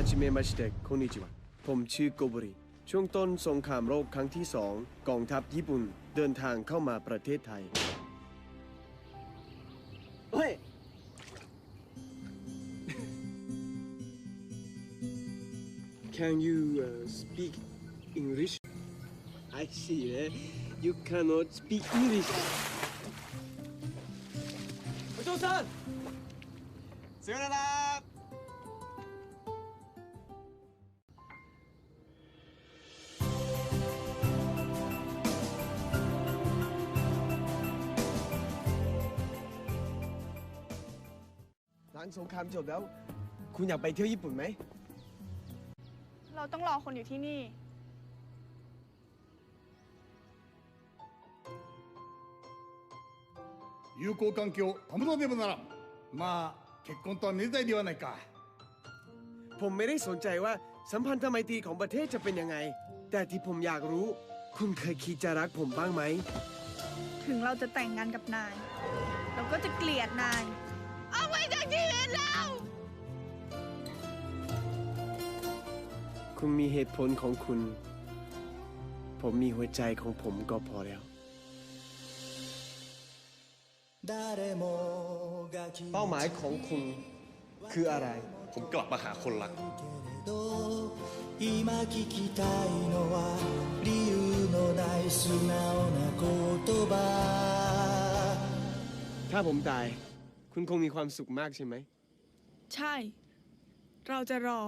ฮัจิเมะมาชิเตะโคนิจิวะผมชื่อโกบุริ ช่วงต้นสงครามโลกครั้งที่สองกองทัพญี่ปุ่นเดินทางเข้ามาประเทศไทย เฮ้ย Can you uh, speak English? I see. Eh? You cannot speak English. お嬢さんさよなら ลังสงครามจบแล้ว คุณอยากไปเที่ยวญี่ปุ่นไหม เราต้องรอคนอยู่ที่นี่ 友好関係を保たねばならんまあ結婚とはめでたいではないか ผมไม่ได้สนใจว่าสัมพันธไมตรีของประเทศจะเป็นยังไง แต่ที่ผมอยากรู้ คุณเคยคิดจะรักผมบ้างไหม ถึงเราจะแต่งงานกับนาย เราก็จะเกลียดนาย คุณมีเหตุผลของคุณ ผมมีหัวใจของผมก็พอแล้วเป้าหมายของคุณคืออะไร ผมกลับมาหาคนรัก ถ้าผมตาย คุณคงมีความสุขมากใช่ไหม ใช่ เราจะรอ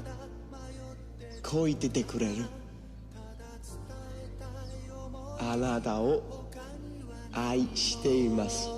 こいててくれる。あなたを愛しています。